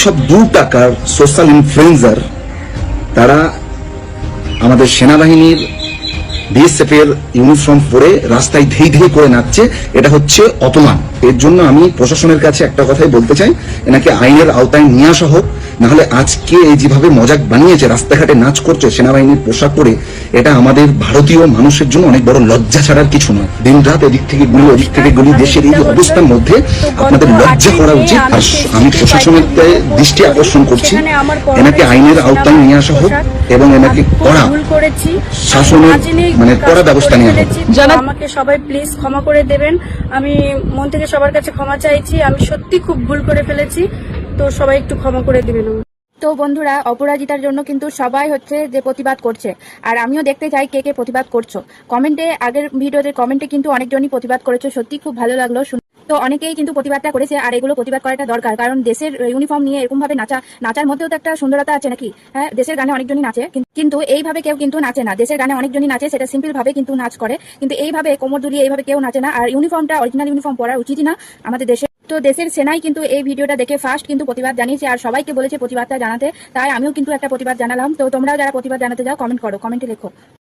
সব দু টাকার সোশ্যাল ইনফ্লুয়েন্সার, তারা আমাদের সেনাবাহিনীর বিএসএফ এর ইউনিফর্ম পরে রাস্তায় ধেই ধেই করে নাচছে, এটা হচ্ছে অপমান। এর জন্য আমি প্রশাসনের কাছে একটা কথাই বলতে চাই, এনাকে আইনের আওতায় নিয়ে আসা হোক নাহলে আজকে এই যেভাবে মজাক বানিয়েছে রাস্তাঘাটে নাচ করছে সেনাবাহিনীর পোশাক পরে এটা আমাদের ভারতীয় মানুষের জন্য অনেক বড় লজ্জা ছাড়ার কিছু নয়। দিন রাত এদিক থেকে গুলি ওদিক থেকে গুলি দেশের এই অবস্থার মধ্যে আপনাদের লজ্জা করা উচিত। আর আমি প্রশাসনের দৃষ্টি আকর্ষণ করছি। এনাকে আইনের আওতায় নিয়ে আসা হোক এবং এনাকে কড়া ভুল করেছি শাসনের মানে কড়া ব্যবস্থা হোক। তো জানা- আমাকে সবাই প্লিজ ক্ষমা করে দেবেন। আমি মন থেকে সবার কাছে ক্ষমা চাইছি। আমি সত্যি খুব ভুল করে ফেলেছি। তো সবাই একটু ক্ষমা করে দিবেন। তো বন্ধুরা, অপরাজিতার জন্য কিন্তু সবাই হচ্ছে যে প্রতিবাদ করছে আর আমিও দেখতে চাই কে কে প্রতিবাদ করছ কমেন্টে, আগের ভিডিওতে কমেন্টে কিন্তু অনেকজনই প্রতিবাদ করেছ সত্যি খুব ভালো লাগল। তো অনেকেই কিন্তু প্রতিবাদটা করেছে, আর এগুলো প্রতিবাদ করাটা দরকার। কারণ দেশের ইউনিফর্ম নিয়ে এরকম ভাবে নাচা, নাচার মধ্যেও তো একটা সুন্দরতা আছে নাকি? হ্যাঁ দেশের গানে অনেকজনই নাচে কিন্তু এইভাবে কেউ কিন্তু নাচে না। দেশের গানে অনেকজনই নাচে, সেটা সিম্পল ভাবে কিন্তু নাচ করে। কিন্তু এইভাবে কোমর দুলিয়ে এইভাবে কেউ নাচে না। আর ইউনিফর্মটা অরিজিনাল ইউনিফর্ম পরা উচিতই না আমাদের দেশে। তো দেশের সেনাই কিন্তু এই ভিডিওটা দেখে ফার্স্ট কিন্তু প্রতিবাদ জানিয়েছে, আর সবাইকে বলেছে প্রতিবাদটা জানাতে। তাই আমিও কিন্তু একটা প্রতিবাদ জানালাম। তো তোমরাও যারা প্রতিবাদ জানাতে যাও কমেন্ট করো কমেন্টে লেখো।